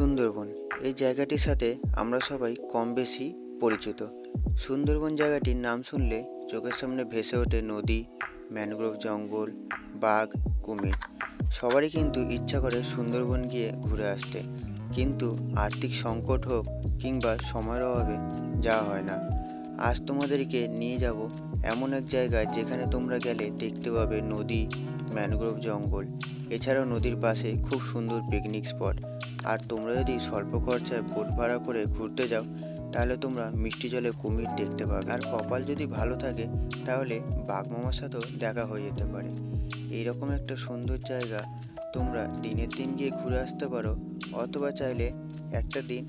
সুন্দরবন। এই জায়গাটির সাথে আমরা সবাই কম বেশি পরিচিত। সুন্দরবন জায়গাটির নাম শুনলে চোখের সামনে ভেসে ওঠে নদী, ম্যানগ্রোভ জঙ্গল, বাঘ, কুমির। সবারই কিন্তু ইচ্ছা করে সুন্দরবন গিয়ে ঘুরে আসতে। কিন্তু আর্থিক সংকট হোক কিংবা সময়ের অভাবে যাওয়া হয় না। আজ তোমাদেরকে নিয়ে যাব এমন এক জায়গায় যেখানে তোমরা গেলে দেখতে পাবে নদী, ম্যানগ্রোভ জঙ্গল। এছাড়াও নদীর পাশে খুব সুন্দর পিকনিক স্পট আর তোমরা যদি স্বল্প খরচায় বোট ভাড়া করে ঘুরতে যাও, তাহলে তোমরা মিষ্টি জলে কুমির দেখতে পাবে। আর কপাল যদি ভালো থাকে, তাহলে বাঘ মামার সাথেও দেখা হয়ে যেতে পারে। এইরকম একটা সুন্দর জায়গা তোমরা দিনের দিন গিয়ে ঘুরে আসতে পারো, অথবা চাইলে একটা দিন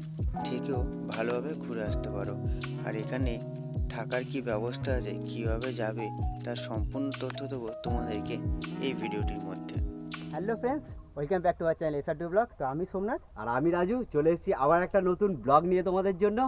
থেকেও ভালোভাবে ঘুরে আসতে পারো। আর এখানে থাকার কি ব্যবস্থা আছে, কীভাবে যাবে, তার সম্পূর্ণ তথ্য দেবো তোমাদেরকে এই ভিডিওটির মধ্যে। Hello friends welcome back to our channel SR blog তো আমি সোমনাথ। আর আমি রাজু চলে এসেছি আবার একটা নতুন ব্লগ নিয়ে তোমাদের জন্য।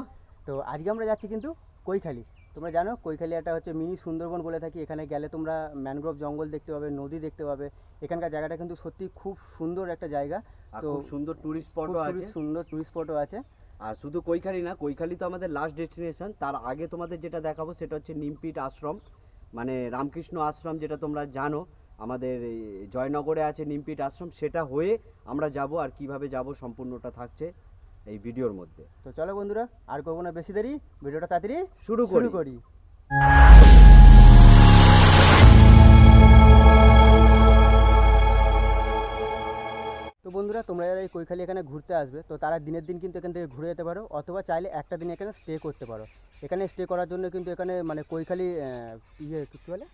তো আজকে আমরা যাচ্ছি কিন্তু কৈখালি। তোমরা জানো কৈখালি একটা হচ্ছে মিনি সুন্দরবন বলে থাকি। এখানে গেলে তোমরা ম্যানগ্রোভ জঙ্গল দেখতে পাবে নদী দেখতে পাবে। এখানকার জায়গাটা কিন্তু সত্যি খুব সুন্দর একটা জায়গা। তো সুন্দর টুরিস্ট স্পটও আছে। সুন্দর টুরিস্ট স্পটও আছে। আর শুধু কৈখালি না কৈখালি তো আমাদের লাস্ট ডেস্টিনেশন তার আগে তোমাদের যেটা দেখাবো সেটা হচ্ছে নিমপিট আশ্রম। মানে রামকৃষ্ণ আশ্রম যেটা তোমরা জানো। আমাদের এই জয়নগরে আছে নিমপিট আশ্রম সেটা হয়ে আমরা যাব আর কীভাবে যাব সম্পূর্ণটা থাকছে এই ভিডিওর মধ্যে। তো চলো বন্ধুরা আর করব না বেশি দেরি ভিডিওটা তাড়াতাড়ি শুরু শুরু করি। করি। তো বন্ধুরা তোমরা যারা এই কৈখালি এখানে ঘুরতে আসবে তো তারা দিনের দিন কিন্তু এখান থেকে ঘুরে যেতে পারো অথবা চাইলে একটা দিন এখানে স্টে করতে পারো। এখানে স্টে করার জন্য কিন্তু এখানে মানে কৈখালি ইয়ে কী বলে?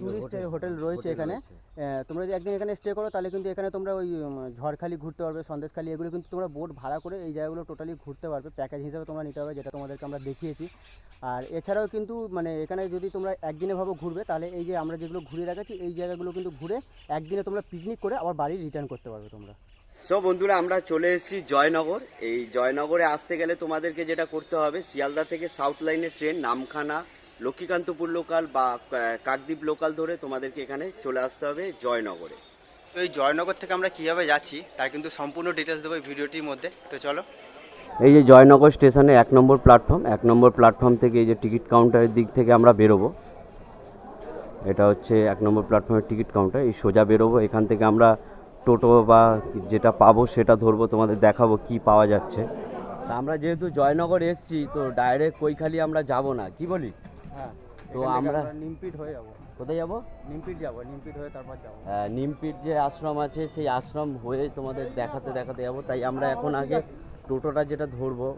টুরিস্ট হোটেল রয়েছে এখানে। তোমরা যদি একদিন এখানে স্টে করো তাহলে কিন্তু এখানে তোমরা ওই ঝড়খালি ঘুরতে পারবে সন্দেশখালি এগুলো কিন্তু তোমরা বোট ভাড়া করে এই জায়গাগুলো টোটালি ঘুরতে পারবে। প্যাকেজ হিসাবে তোমরা নিতে পারবে যেটা তোমাদেরকে আমরা দেখিয়েছি। আর এছাড়াও কিন্তু মানে এখানে যদি তোমরা একদিনে ভাবে ঘুরবে তাহলে এই যে আমরা যেগুলো ঘুরে দেখাচ্ছি এই জায়গাগুলো কিন্তু ঘুরে একদিনে তোমরা পিকনিক করে আবার বাড়ি রিটার্ন করতে পারবে তোমরা। সো বন্ধুরা আমরা চলে এসেছি জয়নগর। এই জয়নগরে আসতে গেলে তোমাদেরকে যেটা করতে হবে শিয়ালদা থেকে সাউথ লাইনের ট্রেন নামখানা লক্ষ্মীকান্তপুর লোকাল বা কাকদ্বীপ লোকাল ধরে তোমাদেরকে এখানে চলে আসতে হবে জয়নগরে। তো এই জয়নগর থেকে আমরা কীভাবে যাচ্ছি তার কিন্তু সম্পূর্ণ ডিটেলস দেবো এই ভিডিওটির মধ্যে। তো চলো। এই যে জয়নগর স্টেশনে এক নম্বর প্ল্যাটফর্ম এক নম্বর প্ল্যাটফর্ম থেকে এই যে টিকিট কাউন্টারের দিক থেকে আমরা বেরোবো। এটা হচ্ছে এক নম্বর প্ল্যাটফর্মের টিকিট কাউন্টার এই সোজা বেরোবো। এখান থেকে আমরা টোটো বা যেটা পাবো সেটা ধরবো তোমাদের দেখাবো কি পাওয়া যাচ্ছে। তা আমরা যেহেতু জয়নগর এসেছি তো ডাইরেক্ট কৈখালি আমরা যাব না। কি বলি? হ্যাঁ তো আমরা নিমপিট হয়ে যাব। কোথায় যাব? নিমপিট যাব নিমপিট হয়ে তারপর যাব। আহ, নিমপিট যে আশ্রম আছে সেই আশ্রম হয়ে তোমাদের দেখাতে দেখাতে যাব। তাই আমরা এখন আগে টোটোটা যেটা ধরবো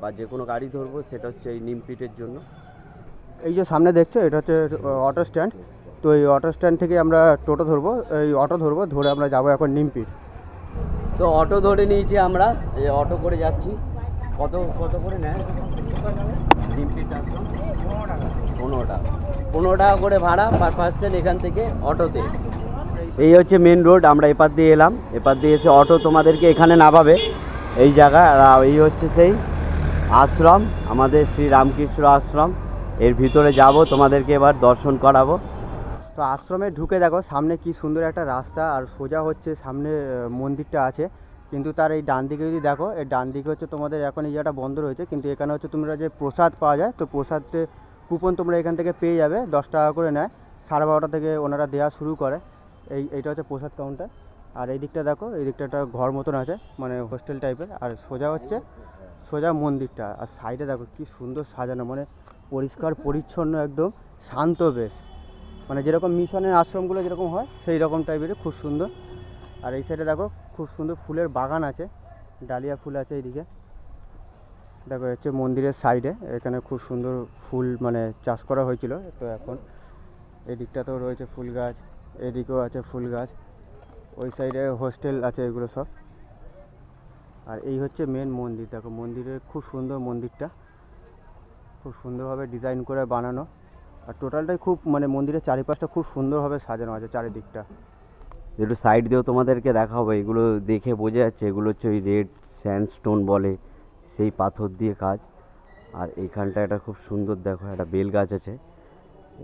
বা যে কোনো গাড়ি ধরবো সেটা হচ্ছে এই নিমপিটের জন্য। এই যে সামনে দেখছ এটা হচ্ছে অটো স্ট্যান্ড। তো এই অটো স্ট্যান্ড থেকে আমরা টোটো ধরবো এই অটো ধরবো ধরে আমরা যাব এখন নিমপিট। তো অটো ধরে নিয়েছি আমরা এই অটো করে যাচ্ছি। কত কত করে নেয়? পনেরো টাকা পনেরো টাকা করে ভাড়া পার পার্সেন্ট এখান থেকে অটোতে। এই হচ্ছে মেন রোড আমরা এপার দিয়ে এলাম। এপার দিয়ে এসে অটো তোমাদেরকে এখানে নামাবে। এই জায়গা, আর এই হচ্ছে সেই আশ্রম, আমাদের শ্রী রামকৃষ্ণ আশ্রম। এর ভিতরে যাব, তোমাদেরকে এবার দর্শন করাবো। তো আশ্রমে ঢুকে দেখো, সামনে কি সুন্দর একটা রাস্তা, আর সোজা হচ্ছে সামনে মন্দিরটা আছে। কিন্তু তার এই ডান দিকে যদি দেখো, এই ডান দিকে হচ্ছে তোমাদের এখন এই জায়গাটা বন্ধ রয়েছে, কিন্তু এখানে হচ্ছে তোমরা যে প্রসাদ পাওয়া যায়, তো প্রসাদে কুপন তোমরা এখান থেকে পেয়ে যাবে, দশ টাকা করে নেয়। সাড়ে বারোটা থেকে ওনারা দেওয়া শুরু করে। এই, এইটা হচ্ছে প্রসাদ কাউন্টার আর এই দিকটা দেখো, এই দিকটা একটা ঘর মতন আছে মানে হোস্টেল টাইপের আর সোজা হচ্ছে, সোজা মন্দিরটা। আর সাইডে দেখো, কি সুন্দর সাজানো মানে পরিষ্কার, পরিচ্ছন্ন, একদম শান্ত বেশ। মানে যেরকম মিশনের আশ্রমগুলো যেরকম হয় সেই রকম টাইপের খুব সুন্দর। আর এই সাইডে দেখো, খুব সুন্দর ফুলের বাগান আছে। ডালিয়া ফুল আছে এইদিকে। দেখো হচ্ছে মন্দিরের সাইডে। এখানে খুব সুন্দর ফুল মানে চাষ করা হয়েছিল। তো এখন এই দিকটাতেও রয়েছে ফুল গাছ, এদিকেও আছে ফুল গাছ। ওই সাইডে হোস্টেল আছে এগুলো সব। আর এই হচ্ছে মেন মন্দির। দেখো মন্দিরের খুব সুন্দর মন্দিরটা। খুব সুন্দরভাবে ডিজাইন করে বানানো। আর টোটালটাই খুব মানে মন্দিরের চারিপাশটা খুব সুন্দরভাবে সাজানো আছে চারিদিকটা। একটু সাইড দিয়েও তোমাদেরকে দেখাবো, এগুলো দেখে বোঝা যাচ্ছে, এগুলো হচ্ছে ওই রেড স্যান্ডস্টোন বলে, সেই পাথর দিয়ে কাজ। আর এইখানটা একটা খুব সুন্দর দেখো, একটা বেল গাছ আছে।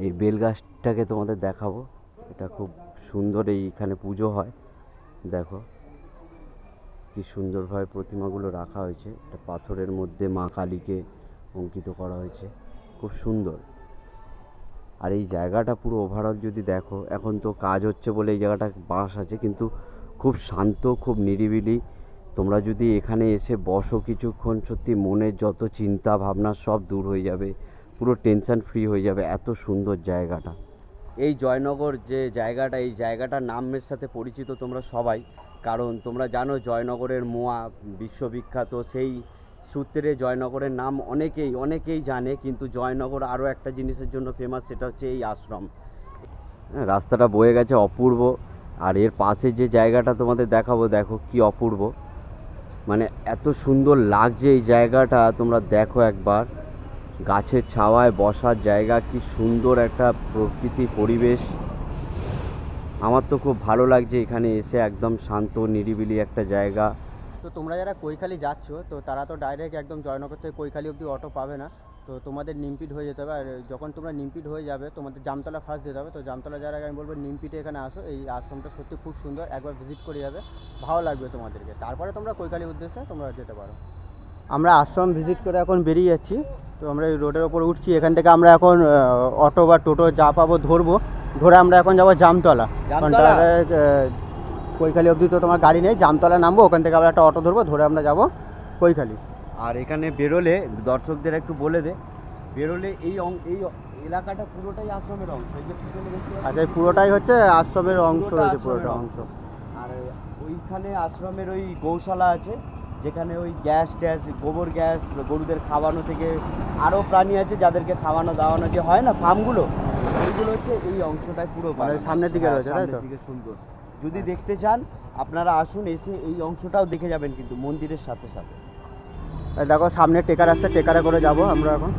এই বেল গাছটাকে তোমাদের দেখাবো, এটা খুব সুন্দর এইখানে পুজো হয়। দেখো, কি সুন্দরভাবে প্রতিমাগুলো রাখা হয়েছে, একটা পাথরের মধ্যে মা কালীকে অঙ্কিত করা হয়েছে, খুব সুন্দর। আর এই জায়গাটা পুরো ওভারঅল যদি দেখো, এখন তো কাজ হচ্ছে বলে এই জায়গাটা বাস আছে, কিন্তু খুব শান্ত, খুব নিরিবিলি। তোমরা যদি এখানে এসে বসো কিছুক্ষণ, সত্যি মনের যত চিন্তা ভাবনা সব দূর হয়ে যাবে, পুরো টেনশন ফ্রি হয়ে যাবে, এত সুন্দর জায়গাটা। এই জয়নগর যে জায়গাটা, এই জায়গাটার নামের সাথে পরিচিত তোমরা সবাই, কারণ তোমরা জানো জয়নগরের মোয়া, বিশ্ববিখ্যাত সেই সূত্রে জয়নগরের নাম অনেকেই অনেকেই জানে, কিন্তু জয়নগর আরও একটা জিনিসের জন্য ফেমাস সেটা হচ্ছে এই আশ্রম। রাস্তাটা বয়ে গেছে অপূর্ব, আর এর পাশে যে জায়গাটা তোমাদের দেখাবো, দেখো কি অপূর্ব। মানে এত সুন্দর লাগছে এই জায়গাটা, তোমরা দেখো একবার। গাছের ছাওয়ায় বসার জায়গা, কি সুন্দর একটা প্রকৃতি পরিবেশ। আমার তো খুব ভালো লাগছে এখানে এসে, একদম শান্ত, নিরিবিলি একটা জায়গা। তো তোমরা যারা কৈখালি যাচ্ছ তো তারা তো ডাইরেক্ট একদম জয়নগর থেকে কৈখালি অবধি অটো পাবে না। তো তোমাদের নিমপিট হয়ে যেতে হবে আর যখন তোমরা নিমপিট হয়ে যাবে তোমাদের জামতলা ফার্স্ট যেতে হবে। তো জামতলা আগে আমি বলব নিমপিটে এখানে আসো এই আশ্রমটা সত্যি খুব সুন্দর একবার ভিজিট করে যাবে ভালো লাগবে তোমাদেরকে। তারপরে তোমরা কৈখালি উদ্দেশ্যে তোমরা যেতে পারো। আমরা আশ্রম ভিজিট করে এখন বেরিয়ে যাচ্ছি তো আমরা এই রোডের ওপর উঠছি এখান থেকে আমরা এখন অটো বা টোটো যা পাবো ধরবো। ধরে আমরা এখন যাব জামতলা। কৈখালি অবধি তো তোমার গাড়ি নেই জামতলা নামবো ওখান থেকে আবার একটা অটো ধরবো ধরে আমরা যাব কৈখালি আর এখানে বেরোলে দর্শকদের একটু বলে দে বেরোলে এই এই এলাকাটা পুরোটাই আশ্রমের অংশ এই যে? আচ্ছা পুরোটাই হচ্ছে আশ্রমের অংশ রয়েছে পুরোটা অংশ। আর ওইখানে আশ্রমের ওই গৌশালা আছে যেখানে ওই গ্যাস ট্যাস গোবর গ্যাস গরুদের খাওয়ানো থেকে আরও প্রাণী আছে যাদেরকে খাওয়ানো দাওয়ানো যে হয় না ফার্মগুলো ওইগুলো হচ্ছে এই অংশটায় পুরো মানে সামনের দিকে হ্যাঁ, রয়েছে, তাই তো? সুন্দর যদি দেখতে চান আপনারা আসুন এসে এই অংশটাও দেখে যাবেন কিন্তু মন্দিরের সাথে সাথে। দেখো সামনে টেকার আসছে টেকারে করে যাব আমরা এখন।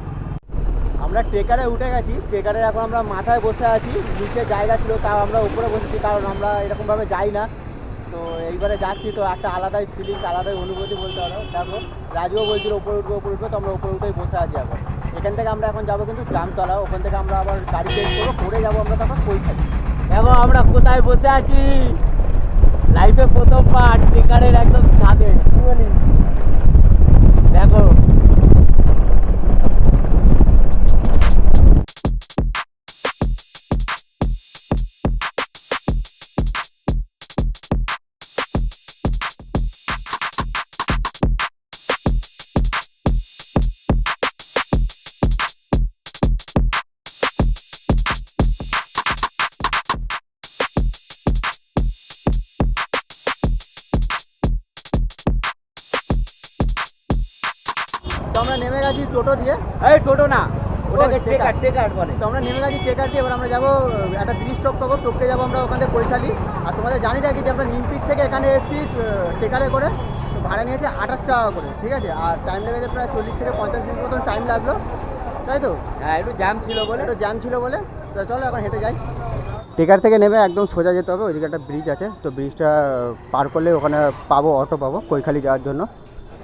আমরা টেকারে উঠে গেছি টেকারে এখন আমরা মাথায় বসে আছি নিচে জায়গা ছিল তাও আমরা উপরে বসেছি কারণ আমরা এরকমভাবে যাই না। তো এইবারে যাচ্ছি তো একটা আলাদাই ফিলিংস আলাদাই অনুভূতি বলতে পারো। দেখো রাজুও বলছিল উপরে উঠবো উপরে উঠবো তো আমরা উপরে উঠেই বসে আছি এখন। এখান থেকে আমরা এখন যাব কিন্তু জামতলা ওখান থেকে আমরা আবার গাড়ি চেঞ্জ করব করে যাব আমরা তখন কৈখালি দেখো আমরা কোথায় বসে আছি লাইফে প্রথম পার্ট টেকারের একদম ছাদে? দেখো টেকার বলে। তো আমরা নেমে গেছি দিয়ে এবার আমরা যাব একটা ব্রিজ টপ পাবো টপকে যাব আমরা ওখান থেকে কৈশালি আর তোমাদের জানি রাখি যে আমরা নিমপিট থেকে এখানে এসেছি টেকারে করে ভাড়া নিয়েছে আঠাশ টাকা করে ঠিক আছে? আর টাইম লেগেছে প্রায় চল্লিশ থেকে পঞ্চাশ মিনিট মতন টাইম লাগল তাই তো? হ্যাঁ একটু জ্যাম ছিল বলে। একটু জ্যাম ছিল বলে তো চলো এখন হেঁটে যাই। টেকার থেকে নেমে একদম সোজা যেতে হবে ওইদিকে একটা ব্রিজ আছে তো ব্রিজটা পার করলে ওখানে পাবো অটো পাবো কৈখালি যাওয়ার জন্য।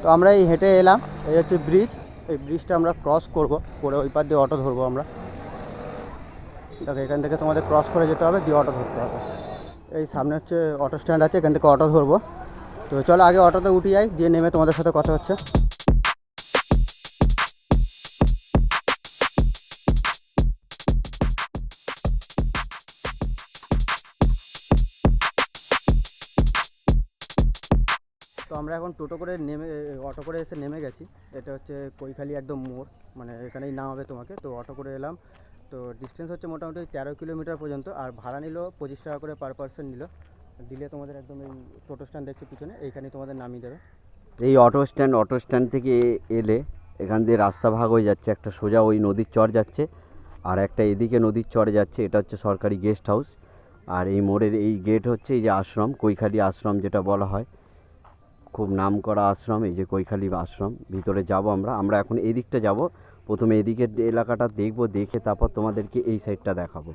তো আমরা এই হেঁটে এলাম এই হচ্ছে ব্রিজ এই ব্রিজটা আমরা ক্রস করব, করে ওই পার দিয়ে অটো ধরবো আমরা। দেখো, এখান থেকে তোমাদের ক্রস করে যেতে হবে, দিয়ে অটো ধরতে হবে। এই সামনে হচ্ছে অটো স্ট্যান্ড আছে, এখান থেকে অটো ধরবো। তো চলো, আগে অটোতে উঠে যাই, দিয়ে নেমে তোমাদের সাথে কথা হচ্ছে। আমরা এখন টোটো করে নেমে, অটো করে এসে নেমে গেছি। এটা হচ্ছে কৈখালি একদম মোড় মানে এখানেই নামাবে তোমাকে। তো অটো করে এলাম। তো ডিস্টেন্স হচ্ছে মোটামুটি তেরো কিলোমিটার পর্যন্ত, আর ভাড়া নিল পঁচিশ টাকা করে পার পার্সন নিল। দিলে তোমাদের একদম এই টোটো স্ট্যান্ড দেখছ পিছনে, এইখানে তোমাদের নামিয়ে দেবে। এই অটো স্ট্যান্ড অটো স্ট্যান্ড থেকে এলে এখান দিয়ে রাস্তা ভাগ হয়ে যাচ্ছে, একটা সোজা ওই নদীর চর যাচ্ছে, আর একটা এদিকে নদীর চরে যাচ্ছে, এটা হচ্ছে সরকারি গেস্ট হাউস আর এই মোড়ের এই গেট হচ্ছে এই যে আশ্রম, কৈখালি আশ্রম যেটা বলা হয়। খুব নাম করা আশ্রম, এই যে কৈখালি আশ্রম, ভিতরে যাব আমরা। আমরা এখন এই দিকটা যাব। প্রথমে এদিকের এলাকাটা দেখব, দেখে তারপর তোমাদেরকে এই সাইডটা দেখাবো।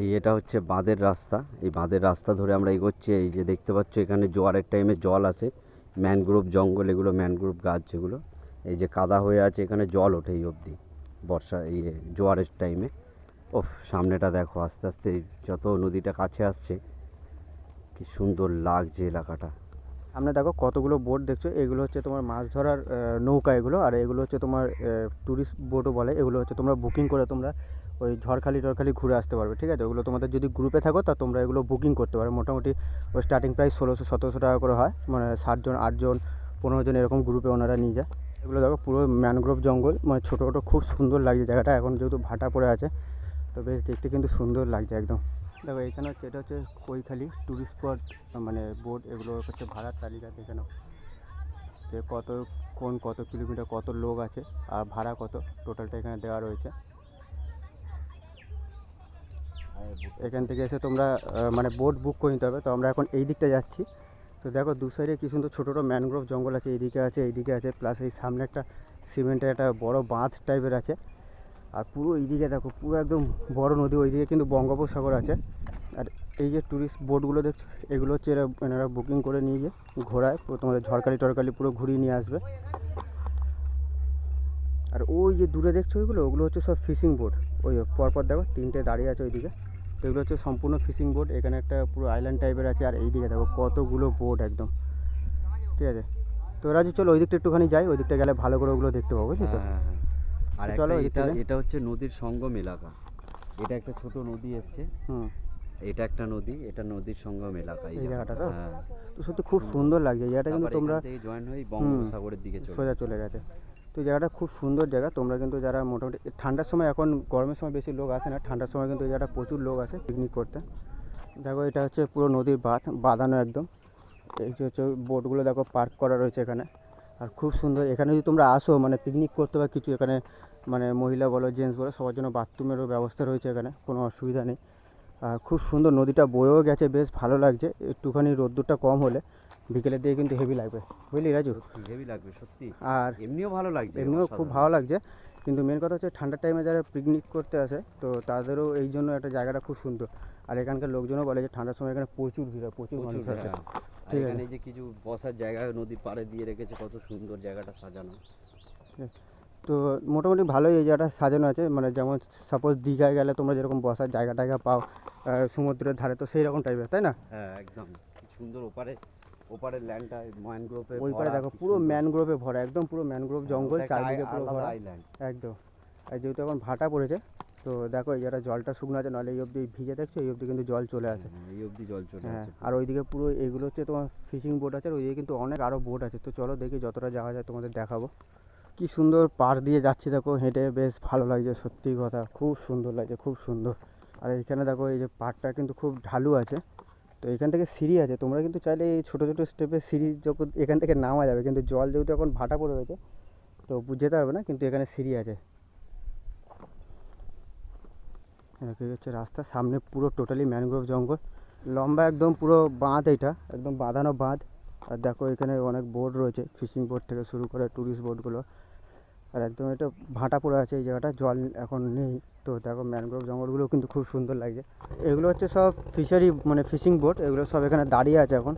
এই এটা হচ্ছে বাঁধের রাস্তা। এই বাঁধের রাস্তা ধরে আমরা এগোচ্ছি। এই যে দেখতে পাচ্ছ, এখানে জোয়ারের টাইমে জল আছে। ম্যানগ্রোভ জঙ্গল, এগুলো ম্যানগ্রোভ গাছ যেগুলো। এই যে কাদা হয়ে আছে, এখানে জল ওঠে এই অবধি। বর্ষা, এই জোয়ারের টাইমে ওফ, সামনেটা দেখো, আস্তে আস্তে যত নদীটা কাছে আসছে, কি সুন্দর লাগছে এলাকাটা। সামনে দেখো কতগুলো বোট দেখছ, এগুলো হচ্ছে তোমার মাছ ধরার নৌকা এগুলো, আর এগুলো হচ্ছে তোমার ট্যুরিস্ট বোটও বলে, এগুলো হচ্ছে তোমরা বুকিং করে তোমরা ওই ঝড়খালি টরখালি ঘুরে আসতে পারবে, ঠিক আছে? ওগুলো তোমাদের যদি গ্রুপে থাকো, তা তোমরা এগুলো বুকিং করতে পারো। মোটামুটি ওই স্টার্টিং প্রাইস ষোলোশো, সতেরোশো টাকা করে হয় মানে সাতজন আটজন পনেরো জন এরকম গ্রুপে ওনারা নিয়ে যায়। এগুলো দেখো পুরো ম্যানগ্রোভ জঙ্গল মানে ছোটো ছোটো, খুব সুন্দর লাগছে জায়গাটা। এখন যেহেতু ভাটা পড়ে আছে, তো বেশ দেখতে কিন্তু সুন্দর লাগছে একদম। দেখো, এখানে হচ্ছে, এটা হচ্ছে কৈখালি ট্যুরিস্ট স্পট মানে বোট এগুলো হচ্ছে ভাড়ার তালিকা দেখে নাও যে কত, কোন কত কিলোমিটার কত লোক আছে আর ভাড়া কত টোটালটা এখানে দেওয়া রয়েছে। এখান থেকে এসে তোমরা মানে বোট বুক করে নিতে হবে। তো আমরা এখন এই দিকটা যাচ্ছি। তো দেখো, দু সাইডে কি সুন্দর ছোটো ছোটো ম্যানগ্রোভ জঙ্গল আছে এইদিকে আছে এইদিকে আছে। প্লাস এই সামনে একটা সিমেন্টের একটা বড় বাঁধ টাইপের আছে। আর পুরো এইদিকে দেখো পুরো একদম বড় নদী ওইদিকে কিন্তু বঙ্গোপসাগর আছে। আর এই যে ট্যুরিস্ট বোটগুলো দেখছ এগুলো হচ্ছে এরা এনারা বুকিং করে নিয়ে গিয়ে ঘোরায় পুরো তোমাদের ঝড়খালি টরকালি পুরো ঘুরিয়ে নিয়ে আসবে। আর ওই যে দূরে দেখছ ওইগুলো ওগুলো হচ্ছে সব ফিশিং বোট ওই পরপর দেখো তিনটে দাঁড়িয়ে আছে ওইদিকে। তো এগুলো হচ্ছে সম্পূর্ণ ফিশিং বোট এখানে একটা পুরো আইল্যান্ড টাইপের আছে আর এইদিকে দেখো কতগুলো বোট একদম। ঠিক আছে? তো রাজু চলো ওই দিকটা একটুখানি যাই ওই দিকটা গেলে ভালো করে ওগুলো দেখতে পাবো বুঝলি তো? হ্যাঁ, হ্যাঁ। আর চলো এটা এটা হচ্ছে নদীর সঙ্গম এলাকা। এটা একটা ছোট নদী এসছে। হুম। এটা একটা নদী এটা নদীর সঙ্গম এলাকা এই জায়গাটা তো? হ্যাঁ। তো সত্যি খুব সুন্দর। লাগছে জায়গাটা কিন্তু তোমরা জয়েন হয়ে বঙ্গোপসাগরের দিকে চলে সোজা চলে গেছে। তো জায়গাটা খুব সুন্দর জায়গা তোমরা কিন্তু যারা মোটামুটি ঠান্ডার সময় এখন গরমের সময় বেশি লোক আসে না ঠান্ডার সময় কিন্তু জায়গাটা প্রচুর লোক আসে পিকনিক করতে। দেখো এটা হচ্ছে পুরো নদীর বাঁধ বাঁধানো একদম। এই যে হচ্ছে বোটগুলো দেখো পার্ক করা রয়েছে এখানে। আর খুব সুন্দর। এখানে যদি তোমরা আসো মানে পিকনিক করতে বা কিছু এখানে মানে মহিলা বলো জেন্টস বলো সবার জন্য বাথরুমেরও ব্যবস্থা রয়েছে এখানে কোনো অসুবিধা নেই। আর খুব সুন্দর নদীটা বয়েও গেছে বেশ ভালো লাগছে। একটুখানি রোদ্দুরটা কম হলে বিকেলের দিকে কিন্তু হেভি লাগবে। বুঝলি রাজু? হেভি লাগবে সত্যি। আর এমনিও ভালো লাগবে এমনিও খুব ভালো লাগছে। কিন্তু মেন কথা হচ্ছে ঠান্ডার টাইমে যারা পিকনিক করতে আসে তো তাদেরও এই জন্য একটা জায়গাটা খুব সুন্দর। আর এখানকার লোকজনও বলে যে ঠান্ডার সময় এখানে প্রচুর ভিড় হয় প্রচুর মানুষ হ্যাঁ। ঠিক আছে। এখানে যে কিছু বসার জায়গা নদীর পাড়ে দিয়ে রেখেছে কত সুন্দর জায়গাটা সাজানো। তো মোটামুটি ভালোই এই জায়গাটা সাজানো আছে মানে যেমন সাপোজ দীঘায় গেলে তোমরা যেরকম বসার জায়গা টায়গা পাও সমুদ্রের ধারে তো সেই রকম টাইপের তাই না? হ্যাঁ একদম। সুন্দর ওপারে ওপারের ল্যান্ডটা ম্যানগ্রোভে ওই পারে দেখো পুরো ম্যানগ্রোভে ভরা একদম পুরো ম্যানগ্রোভ জঙ্গল চারিদিকে পুরো ভরা। আইল্যান্ড একদম। আর যেহেতু এখন ভাটা পড়েছে তো দেখো এই জায়গাটা জলটা শুকনো আছে নাহলে এই অবধি ভিজে দেখছ এই অবধি কিন্তু জল চলে আসে। এই অবধি জল চলে হ্যাঁ আসে আর ওইদিকে পুরো এগুলো হচ্ছে তোমার ফিশিং বোট আছে আর ওইদিকে কিন্তু অনেক আরও বোট আছে। তো চলো দেখি যতটা যাওয়া যায় তোমাদের দেখাবো। কি সুন্দর পাড় দিয়ে যাচ্ছি দেখো হেঁটে বেশ ভালো লাগছে সত্যি কথা। খুব সুন্দর লাগছে খুব সুন্দর। আর এখানে দেখো এই যে পাড়টা কিন্তু খুব ঢালু আছে। তো এখান থেকে সিঁড়ি আছে। তোমরা কিন্তু চাইলে এই ছোটো ছোটো স্টেপে সিঁড়ি যখন এখান থেকে নামা যাবে, কিন্তু জল যেহেতু এখন ভাটা পড়ে রয়েছে, তো যেতে পারবে না, কিন্তু এখানে সিঁড়ি আছে। এই হচ্ছে রাস্তা সামনে পুরো টোটালি ম্যানগ্রোভ জঙ্গল। লম্বা একদম পুরো বাঁধ এটা, একদম বাঁধানো বাঁধ। আর দেখো এখানে অনেক বোর্ড রয়েছে ফিশিং বোর্ড থেকে শুরু করে ট্যুরিস্ট বোটগুলো আর একদম এটা ভাটা পড়ে আছে এই জায়গাটা, জল এখন নেই। তো দেখো ম্যানগ্রোভ জঙ্গলগুলো কিন্তু খুব সুন্দর লাগছে। এগুলো হচ্ছে সব ফিশারি মানে ফিশিং বোট এগুলো সব এখানে দাঁড়িয়ে আছে এখন।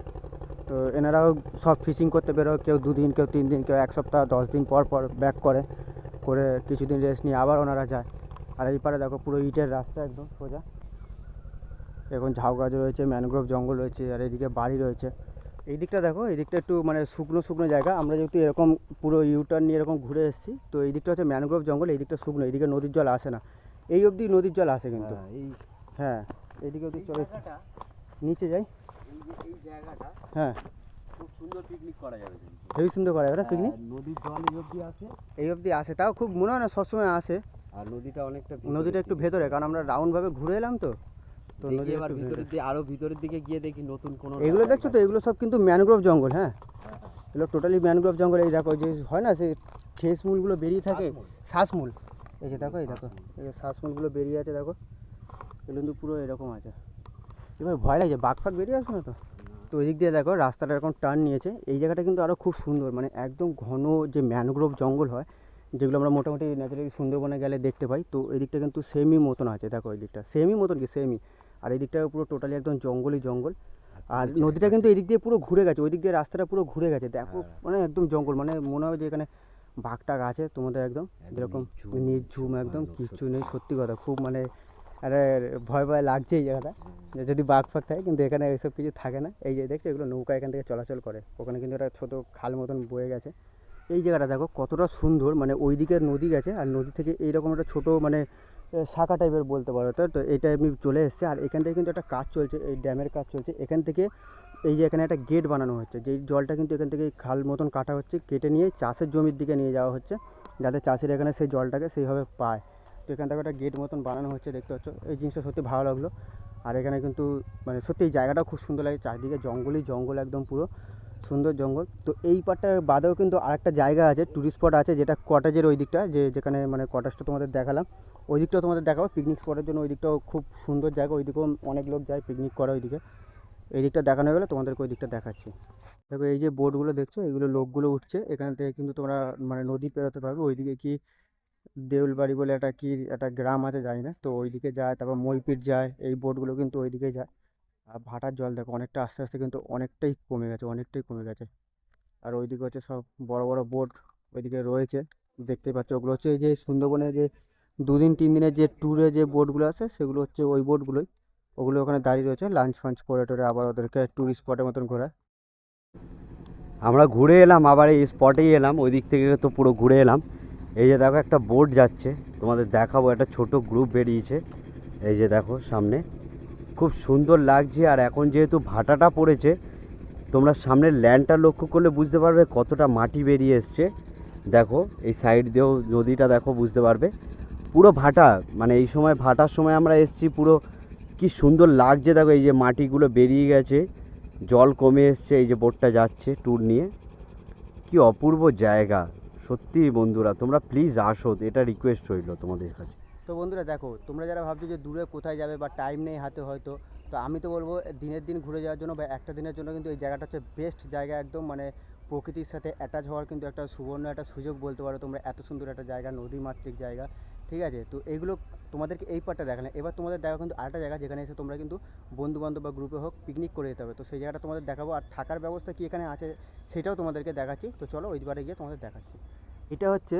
তো এনারাও সব ফিশিং করতে বেরোয়, কেউ দুদিন, কেউ তিন দিন কেউ এক সপ্তাহ, দশ দিন পর পর ব্যাক করে করে কিছুদিন রেস্ট নিয়ে আবার ওনারা যায়। আর এই পারে দেখো পুরো ইটের রাস্তা একদম সোজা। এখন ঝাউ গাছ রয়েছে ম্যানগ্রোভ জঙ্গল রয়েছে, আর এদিকে বাড়ি রয়েছে। এই দিকটা দেখো এই দিকটা একটু মানে শুকনো শুকনো জায়গা। আমরা যেহেতু এরকম পুরো ইউটার্ন নিয়ে এরকম ঘুরে এসেছি তো এই দিকটা হচ্ছে ম্যানগ্রোভ জঙ্গল এই দিকটা শুকনো এইদিকে নদীর জল আসে না। এই অবধি নদীর জল আসে কিন্তু। হ্যাঁ, এই হ্যাঁ এইদিকে অবধি চলে। নিচে যাই। এই জায়গাটা হ্যাঁ। খুব সুন্দর পিকনিক করা যাবে হেবি সুন্দর করে না পিকনিক হ্যাঁ, নদীর জল এই অবধি আসে। এই অবধি আসে তাও খুব মনে হয় না সবসময় আসে। আর নদীটা অনেকটা নদীটা একটু ভেতরে কারণ আমরা রাউন্ডভাবে ঘুরে এলাম তো। তো এবার ভিতরের দিকে। আরও ভিতরের দিকে গিয়ে দেখি নতুন কোনো এগুলো দেখছ তো? এগুলো সব কিন্তু ম্যানগ্রোভ জঙ্গল হ্যাঁ? এগুলো টোটালি ম্যানগ্রোভ জঙ্গল। এই দেখো যে হয় না সেই ঠেসমূলগুলো বেরিয়ে থাকে। শ্বাসমূল। এই যে দেখো এই দেখো। এই যে শ্বাসমূলগুলো বেরিয়ে আছে দেখো। এগুলো কিন্তু পুরো এরকম আছে। এবার ভয় লাগছে বাঘ ফাঘ বেরিয়ে আসবে না তো? তো ওই দিক দিয়ে দেখো রাস্তাটা এরকম টার্ন নিয়েছে। এই জায়গাটা কিন্তু আরও খুব সুন্দর মানে একদম ঘন যে ম্যানগ্রোভ জঙ্গল হয় যেগুলো আমরা মোটামুটি ন্যাচারালি সুন্দরবনে গেলে দেখতে পাই তো এই দিকটা কিন্তু সেমই মতন আছে। দেখো এই দিকটা সেমই মতন কি? সেমই আর এই দিকটা পুরো টোটালি একদম জঙ্গলই জঙ্গল। আর নদীটা কিন্তু এদিক দিয়ে পুরো ঘুরে গেছে ওই দিক দিয়ে রাস্তাটা পুরো ঘুরে গেছে। দেখো হ্যাঁ। মানে একদম জঙ্গল মানে মনে হয় যে এখানে টাঘ আছে তোমাদের একদম। যেরকম নির্ঝুম একদম কিচ্ছু নেই সত্যি কথা খুব মানে আরে ভয় ভয় লাগছে এই জায়গাটা। যদি বাঘ ফাঘ থাকে কিন্তু এখানে এসব কিছু থাকে না। এই যে দেখছ এগুলো নৌকা এখান থেকে চলাচল করে। ওখানে কিন্তু একটা ছোটো খাল মতন বয়ে গেছে। এই জায়গাটা দেখো কতটা সুন্দর মানে ওই দিকে নদী গেছে আর নদী থেকে এইরকম একটা ছোটো মানে শাখা টাইপের বলতে পারো তো তো? এটা এমনি চলে এসছে, আর এখান থেকে কিন্তু একটা কাজ চলছে, এই ড্যামের কাজ চলছে। এখান থেকে এই যে এখানে একটা গেট বানানো হচ্ছে, যেই জলটা কিন্তু এখান থেকে খাল মতন কাটা হচ্ছে, কেটে নিয়ে চাষের জমির দিকে নিয়ে যাওয়া হচ্ছে, যাতে চাষিরা এখানে সেই জলটাকে সেইভাবে পায়। তো এখান থেকে একটা গেট মতন বানানো হচ্ছে, দেখতে পাচ্ছ? এই জিনিসটা সত্যি ভালো লাগল। আর এখানে কিন্তু মানে সত্যি এই জায়গাটাও খুব সুন্দর লাগে, চারিদিকে জঙ্গলই জঙ্গল একদম পুরো। সুন্দর জঙ্গল। তো এই পাটটার বাদেও কিন্তু আরেকটা জায়গা আছে ট্যুরিস্ট স্পট আছে, যেটা কটেজের ওই দিকটা যে যেখানে মানে কটেজটা তোমাদের দেখালাম। ওই দিকটাও তোমাদের দেখাবো পিকনিক স্পটের জন্য ওই দিকটাও খুব সুন্দর জায়গা ওই দিকেও অনেক লোক যায় পিকনিক করে ওই দিকে এই দিকটা দেখানো গেলে, তোমাদেরকে ওই দিকটা দেখাচ্ছি। দেখো, এই যে বোটগুলো দেখছ, এগুলো লোকগুলো উঠছে, এখান থেকে কিন্তু তোমরা মানে নদী পেরোতে পারবে, ওইদিকে কি দেউলবাড়ি বলে একটা কি, একটা গ্রাম আছে, জানি না। তো ওইদিকে যায়, তারপর মইপিট যায়, এই বোটগুলো কিন্তু ওইদিকে যায়। আর ভাটার জল দেখো অনেকটা আস্তে আস্তে কিন্তু অনেকটাই কমে গেছে, অনেকটাই কমে গেছে। আর ওইদিকে হচ্ছে সব বড় বড় বোট ওইদিকে রয়েছে, দেখতেই পাচ্ছ। ওগুলো হচ্ছে যে সুন্দরবনে যে দুদিন, তিন দিনের যে ট্যুরে যে বোটগুলো আছে, সেগুলো হচ্ছে ওই বোটগুলোই ওগুলো ওখানে দাঁড়িয়ে রয়েছে লাঞ্চ ফাঞ্চ করে টোরে আবার ওদেরকে ট্যুরিস্ট স্পটের মতন ঘোরা আমরা ঘুরে এলাম, আবার এই স্পটেই এলাম ওই দিক থেকে তো পুরো ঘুরে এলাম। এই যে দেখো একটা বোট যাচ্ছে, তোমাদের দেখাবো, একটা ছোট গ্রুপ বেরিয়েছে। এই যে দেখো সামনে। খুব সুন্দর লাগছে আর এখন যেহেতু ভাটাটা পড়েছে, তোমরা সামনের ল্যান্ডটা লক্ষ্য করলে বুঝতে পারবে কতটা মাটি বেরিয়ে এসছে। দেখো, এই সাইড দিয়েও নদীটা দেখো বুঝতে পারবে। পুরো ভাটা মানে এই সময়, ভাটার সময় আমরা এসছি, পুরো কি সুন্দর লাগছে। দেখো, এই যে মাটিগুলো বেরিয়ে গেছে, জল কমে এসছে, এই যে বোটটা যাচ্ছে ট্যুর নিয়ে। কি অপূর্ব জায়গা। সত্যি বন্ধুরা, তোমরা প্লিজ আসো, এটা রিকোয়েস্ট রইল তোমাদের কাছে। তো বন্ধুরা দেখো, তোমরা যারা ভাবছ যে দূরে কোথায় যাবে বা টাইম নেই হাতে হয়তো, তো আমি তো বলব দিনের দিন ঘুরে যাওয়ার জন্য বা একটা দিনের জন্য কিন্তু এই জায়গাটা হচ্ছে বেস্ট জায়গা একদম মানে প্রকৃতির সাথে অ্যাটাচ হওয়ার কিন্তু একটা সুবর্ণ একটা সুযোগ বলতে পারো তোমরা, এত সুন্দর একটা জায়গা, নদীমাতৃক জায়গা, ঠিক আছে? তো এইগুলো তোমাদেরকে এই পার্টটা দেখালাম। এবার তোমাদের দেখা কিন্তু আরেকটা জায়গা যেখানে এসে তোমরা কিন্তু বন্ধু বান্ধব বা গ্রুপে হোক পিকনিক করে যেতে হবে তো সেই জায়গাটা তোমাদের দেখাবো। আর থাকার ব্যবস্থা কি এখানে আছে সেটাও তোমাদেরকে দেখাচ্ছি। তো চলো ওই বারে গিয়ে তোমাদের দেখাচ্ছি। এটা হচ্ছে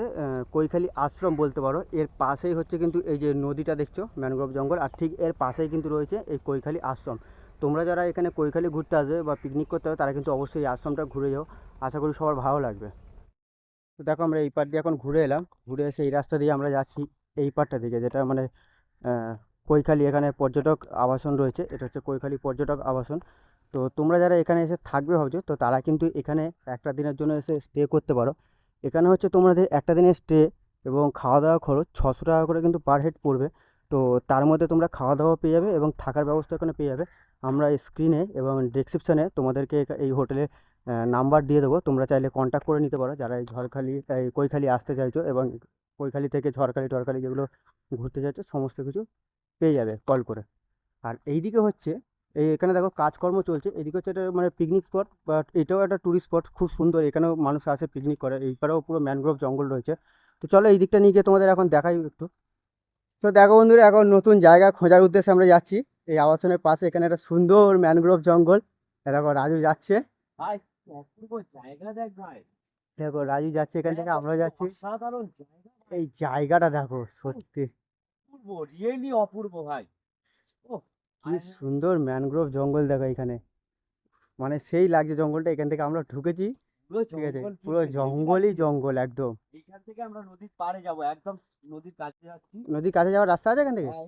কৈখালি আশ্রম বলতে পারো। এর পাশেই হচ্ছে কিন্তু এই যে নদীটা দেখছ, ম্যানগ্রোভ জঙ্গল, আর ঠিক এর পাশেই কিন্তু রয়েছে এই কৈখালি আশ্রম। তোমরা যারা এখানে কৈখালি ঘুরতে আসবে বা পিকনিক করতে হবে তারা কিন্তু অবশ্যই এই আশ্রমটা ঘুরে যাও। আশা করি সবার ভালো লাগবে। তো দেখো, আমরা এই পার দিয়ে এখন ঘুরে এলাম। ঘুরে এসে এই রাস্তা দিয়ে আমরা যাচ্ছি এই পারটা দিকে, যেটা মানে কৈখালি এখানে পর্যটক আবাসন রয়েছে। এটা হচ্ছে কৈখালি পর্যটক আবাসন। তো তোমরা যারা এখানে এসে থাকবে ভাবছ, তো তারা কিন্তু এখানে একটা দিনের জন্য এসে স্টে করতে পারো। এখানে হচ্ছে তোমাদের একটা দিনের স্টে এবং খাওয়া দাওয়া খরচ ছশো টাকা করে কিন্তু পার হেড পড়বে। তো তার মধ্যে তোমরা খাওয়া দাওয়া পেয়ে যাবে এবং থাকার ব্যবস্থা এখানে পেয়ে যাবে। আমরা স্ক্রিনে এবং ডেসক্রিপশনে তোমাদেরকে এই হোটেলের নাম্বার দিয়ে দেবো। তোমরা চাইলে কন্ট্যাক্ট করে নিতে পারো। যারা এই ঝড়খালি, এই কৈখালি আসতে চাইছো এবং কৈখালি থেকে ঝড়খালি, টরখালি যেগুলো ঘুরতে চাইছো, সমস্ত কিছু পেয়ে যাবে কল করে। আর এইদিকে হচ্ছে এই এখানে দেখো কাজকর্ম চলছে এদিকে হচ্ছে এটা মানে পিকনিক স্পট বাট এটাও একটা ট্যুরিস্ট স্পট খুব সুন্দর এখানেও মানুষ আসে পিকনিক করে এই পারেও পুরো ম্যানগ্রোভ জঙ্গল রয়েছে। তো চলো এই দিকটা নিয়ে গিয়ে তোমাদের এখন দেখাই একটু। তো দেখো বন্ধুরা এখন নতুন জায়গা খোঁজার উদ্দেশ্যে আমরা যাচ্ছি। এই আবাসনের পাশে এখানে একটা সুন্দর ম্যানগ্রোভ জঙ্গল। দেখো রাজু যাচ্ছে। ভাই অপূর্ব জায়গা ভাই। দেখো রাজু যাচ্ছে এখান থেকে আমরা যাচ্ছি। এই জায়গাটা দেখো সত্যি। অপূর্ব রিয়েলি অপূর্ব ভাই। কি সুন্দর ম্যানগ্রোভ জঙ্গল দেখো এখানে। মানে সেই লাগছে জঙ্গলটা এখান থেকে আমরা ঢুকেছি। পুরো ঠিক আছে পুরো জঙ্গলই জঙ্গল একদম। এখান থেকে আমরা নদীর পাড়ে যাব একদম নদীর কাছে যাচ্ছি। নদীর কাছে যাওয়ার রাস্তা আছে এখান থেকে? হ্যাঁ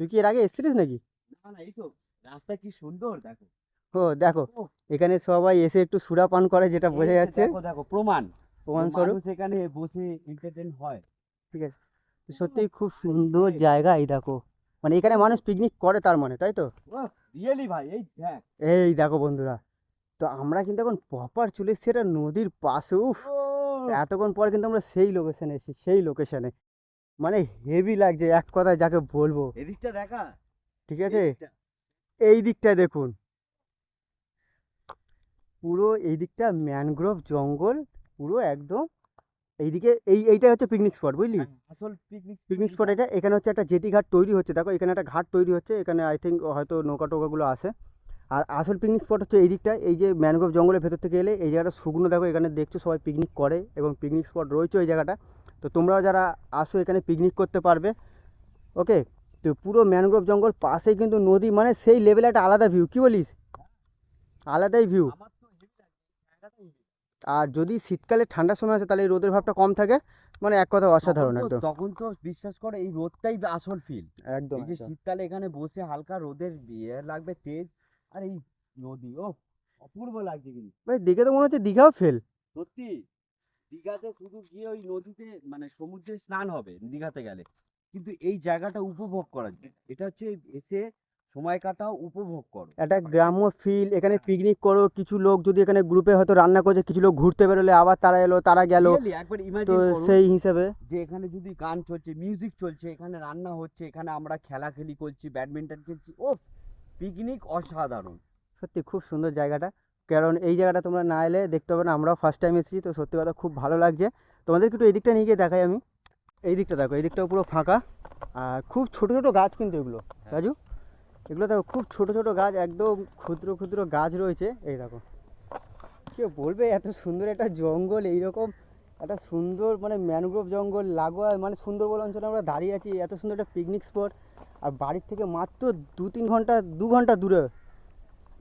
তুই কি এর আগে এসেছিলিস নাকি? না না এই তো রাস্তা কি সুন্দর দেখো। ও দেখো এখানে সবাই এসে একটু সুরাপান করে যেটা বোঝা যাচ্ছে। দেখো দেখো প্রমাণ। প্রমাণস্বরূপ মানুষ এখানে বসে এন্টারটেইন হয়। সত্যি খুব সুন্দর জায়গা এই দেখো। মানে এখানে মানুষ পিকনিক করে তার মানে তাই তো? রিয়েলি ভাই এই দেখ এই দেখো বন্ধুরা তো আমরা কিন্তু এখন প্রপার চলে এসেছি এটা নদীর পাশে উফ। এতক্ষণ পর কিন্তু আমরা সেই লোকেশনে এসেছি সেই লোকেশনে মানে হেভি লাগছে এক কথায় যাকে বলব। এদিকটা দেখা। ঠিক আছে? এই দিকটা দেখুন। পুরো এই দিকটা ম্যানগ্রোভ জঙ্গল পুরো একদম এইদিকে এই এইটা হচ্ছে পিকনিক স্পট বুঝলি? হ্যাঁ, আসল পিকনিক পিকনিক স্পট এটা। এখানে হচ্ছে একটা জেটি ঘাট তৈরি হচ্ছে। দেখো এখানে একটা ঘাট তৈরি হচ্ছে। এখানে আই থিঙ্ক হয়তো নৌকা টোকাগুলো আসে আর আসল পিকনিক স্পট হচ্ছে এই দিকটা এই যে ম্যানগ্রোভ জঙ্গলের ভেতর থেকে এলে এই জায়গাটা শুকনো। দেখো এখানে দেখছ সবাই পিকনিক করে এবং পিকনিক স্পট রয়েছে ওই জায়গাটা। তো তোমরাও যারা আসো এখানে পিকনিক করতে পারবে। ওকে তো পুরো ম্যানগ্রোভ জঙ্গল পাশেই কিন্তু নদী মানে সেই লেভেলে একটা আলাদা ভিউ কি বলিস? আলাদাই ভিউ আমার তো হেভি লাগে জায়গাটা heavy। আর যদি শীতকালে ঠান্ডার সময় আসে তাহলে এই রোদের ভাবটা কম থাকে। মানে এক কথা অসাধারণ একদম। তখন তো বিশ্বাস করে এই রোদটাই আসল ফিল একদম এই যে শীতকালে এখানে বসে হালকা রোদের ইয়ে লাগবে তেজ আর এই নদী ও অপূর্ব লাগছে কিন্তু। ভাই দেখে তো মনে হচ্ছে দীঘাও ফেল সত্যি দীঘাতে শুধু গিয়ে ওই নদীতে মানে সমুদ্রে স্নান হবে দীঘাতে গেলে। কিন্তু এই জায়গাটা উপভোগ করা। এটা হচ্ছে এসে সময় কাটাও উপভোগ করো। একটা গ্রাম্য ফিল এখানে পিকনিক করো কিছু লোক যদি এখানে গ্রুপে হয়তো রান্না করছে কিছু লোক ঘুরতে বেরোলে আবার তারা এলো তারা গেল। একবার ইমাজিন সেই হিসাবে। যে এখানে যদি গান চলছে মিউজিক চলছে এখানে রান্না হচ্ছে এখানে আমরা খেলাখেলি করছি ব্যাডমিন্টন খেলছি ও পিকনিক অসাধারণ। সত্যি খুব সুন্দর জায়গাটা। কারণ এই জায়গাটা তোমরা না এলে দেখতে পাবে না আমরাও ফার্স্ট টাইম এসেছি তো সত্যি কথা খুব ভালো লাগছে। তোমাদেরকে একটু এই দিকটা নিয়ে গিয়ে দেখাই আমি। এই দিকটা দেখো এই দিকটাও পুরো ফাঁকা। আর খুব ছোট ছোট গাছ কিন্তু এগুলো। রাজু? এগুলো দেখো, খুব ছোট ছোট গাছ, একদম ক্ষুদ্র ক্ষুদ্র গাছ রয়েছে। এই দেখো। কেউ বলবে এত সুন্দর একটা জঙ্গল, এইরকম একটা সুন্দর মানে ম্যানগ্রোভ জঙ্গল, লাগোয়া মানে সুন্দরবন অঞ্চলে আমরা দাঁড়িয়ে আছি, এত সুন্দর একটা পিকনিক স্পট আর বাড়ির থেকে মাত্র দু তিন ঘণ্টা, দু ঘণ্টা দূরে।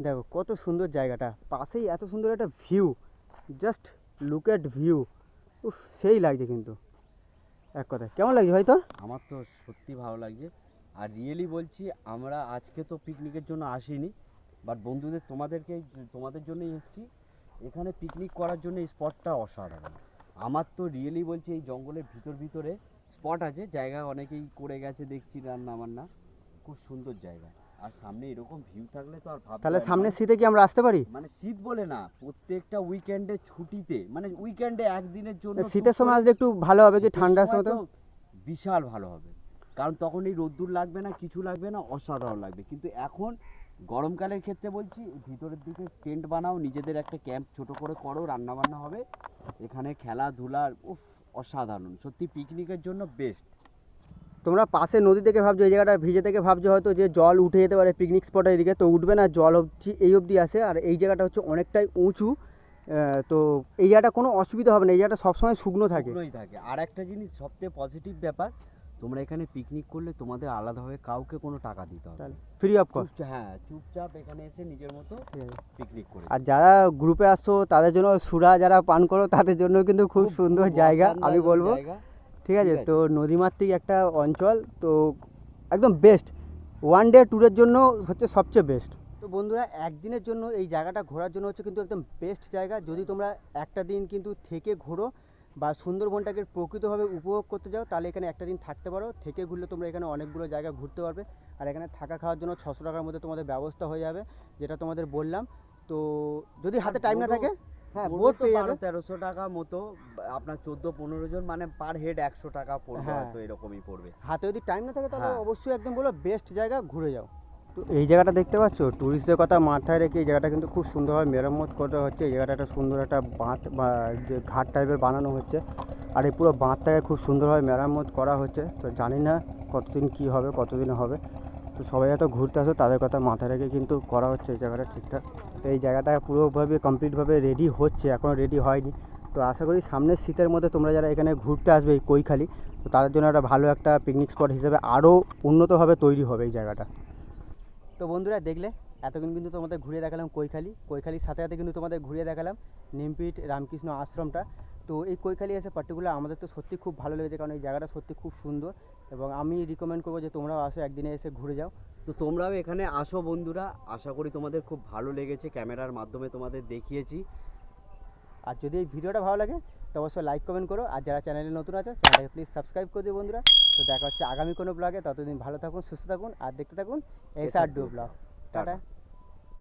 দেখো, কত সুন্দর জায়গাটা। পাশেই এত সুন্দর একটা view just look at view উফ, সেই লাগছে কিন্তু। এক কথায়। কেমন লাগছে ভাই তোর? আমার তো সত্যি ভালো লাগছে। আর রিয়েলি বলছি আমরা আজকে তো পিকনিকের জন্য আসিনি বাট বন্ধুদের তোমাদেরকে তোমাদের জন্যই এসেছি। এখানে পিকনিক করার জন্য এই স্পটটা অসাধারণ। আমার তো রিয়েলি বলছি এই জঙ্গলের ভিতর ভিতরে স্পট আছে জায়গা অনেকেই করে গেছে দেখছি রান্না বান্না খুব সুন্দর জায়গা। আর সামনে এরকম ভিউ থাকলে তো আর ভাবতে তাহলে। সামনে শীতে কি আমরা আসতে পারি? মানে শীত বলে না প্রত্যেকটা উইকেন্ডে ছুটিতে মানে উইকেন্ডে একদিনের জন্য শীতের সময় আসলে একটু ভালো হবে কি ঠান্ডার সময় তো বিশাল ভালো হবে। কারণ তখন এই রোদ্দুর লাগবে না কিছু লাগবে না অসাধারণ লাগবে। কিন্তু এখন গরমকালের ক্ষেত্রে বলছি ভিতরের দিকে টেন্ট বানাও নিজেদের একটা ক্যাম্প ছোট করে করো রান্না বান্না হবে। এখানে খেলাধুলা উফ অসাধারণ। সত্যি পিকনিকের জন্য বেস্ট তোমরা পাশে নদী থেকে ভাবছ এই জায়গাটা ভিজে থেকে ভাবছ হয়তো যে জল উঠে যেতে পারে পিকনিক স্পটের এদিকে তো উঠবে না জল অবধি এই অবধি আসে। আর এই জায়গাটা হচ্ছে অনেকটাই উঁচু। তো এই জায়গাটা কোনো অসুবিধা হবে না এই জায়গাটা সবসময় শুকনো থাকে। থাকে। আর একটা জিনিস সবথেকে পজিটিভ ব্যাপার তোমরা এখানে পিকনিক করলে তোমাদের আলাদাভাবে কাউকে কোনো টাকা দিতে হবে। ফ্রি অফ কস্ট হ্যাঁ চুপচাপ এখানে এসে নিজের মতো পিকনিক করে আর যারা গ্রুপে আসছো তাদের জন্য সুরা যারা পান করো তাদের জন্য কিন্তু খুব সুন্দর জায়গা আমি বলব। ঠিক আছে ঠিক আছে। তো নদীমাতৃক একটা অঞ্চল তো একদম বেস্ট ওয়ান ডে ট্যুরের জন্য হচ্ছে সবচেয়ে বেস্ট তো বন্ধুরা একদিনের জন্য এই জায়গাটা ঘোরার জন্য হচ্ছে কিন্তু একদম বেস্ট জায়গা। যদি তোমরা একটা দিন কিন্তু থেকে ঘোরো বা সুন্দরবনটাকে প্রকৃতভাবে উপভোগ করতে যাও তাহলে এখানে একটা দিন থাকতে পারো। থেকে ঘুরলে তোমরা এখানে অনেকগুলো জায়গা ঘুরতে পারবে। আর এখানে থাকা খাওয়ার জন্য ছশো টাকার মধ্যে তোমাদের ব্যবস্থা হয়ে যাবে যেটা তোমাদের বললাম। তো যদি হাতে টাইম না থাকে হ্যাঁ বোট বোট পেয়ে যাবে। তেরোশো টাকা মতো আপনার চোদ্দ পনেরো জন মানে পার হেড একশো টাকা পড়বে হ্যাঁ। হয়তো এরকমই পড়বে। হাতে যদি টাইম না থাকে তাহলে হ্যাঁ। অবশ্যই একদম বলো বেস্ট জায়গা ঘুরে যাও। তো এই জায়গাটা দেখতে পাচ্ছ? ট্যুরিস্টদের কথা মাথায় রেখে এই জায়গাটা কিন্তু খুব সুন্দরভাবে মেরামত করা হচ্ছে। এই জায়গাটা একটা সুন্দর একটা বাঁধ বা যে ঘাট টাইপের বানানো হচ্ছে। আর এই পুরো বাঁধটাকে খুব সুন্দরভাবে মেরামত করা হচ্ছে। তো জানি না কতদিন কি হবে, কতদিনে হবে। তো সবাই এত ঘুরতে আসো, তাদের কথা মাথায় রেখে কিন্তু করা হচ্ছে এই জায়গাটা ঠিকঠাক। তো এই জায়গাটা পুরোভাবে কমপ্লিটভাবে রেডি হচ্ছে এখনও রেডি হয়নি। তো আশা করি সামনের শীতের মধ্যে তোমরা যারা এখানে ঘুরতে আসবে এই কৈখালি, তো তাদের জন্য একটা ভালো একটা পিকনিক স্পট হিসেবে আরও উন্নতভাবে তৈরি হবে এই জায়গাটা। তো বন্ধুরা দেখলে এতক্ষণ কিন্তু তোমাদের ঘুরিয়ে দেখালাম কৈখালি। কৈখালির সাথে সাথে কিন্তু তোমাদের ঘুরিয়ে দেখালাম নিমপিট রামকৃষ্ণ আশ্রমটা। তো এই কৈখালি এসে পার্টিকুলার আমাদের তো সত্যি খুব ভালো লেগেছে কারণ এই জায়গাটা সত্যি খুব সুন্দর। এবং আমি রিকমেন্ড করব যে তোমরাও আসো একদিনে এসে ঘুরে যাও। তো তোমরাও এখানে আসো বন্ধুরা। আশা করি তোমাদের খুব ভালো লেগেছে। ক্যামেরার মাধ্যমে তোমাদের দেখিয়েছি। আর যদি এই ভিডিওটা ভালো লাগে তো অবশ্যই লাইক কমেন্ট করো। আর যারা চ্যানেলে নতুন আছো চ্যানেলটাকে প্লিজ সাবস্ক্রাইব করে দিও বন্ধুরা। তো দেখা হচ্ছে আগামী কোনো ব্লগে ততদিন ভালো থাকুন সুস্থ থাকুন আর দেখতে থাকুন S R do blog. Tata.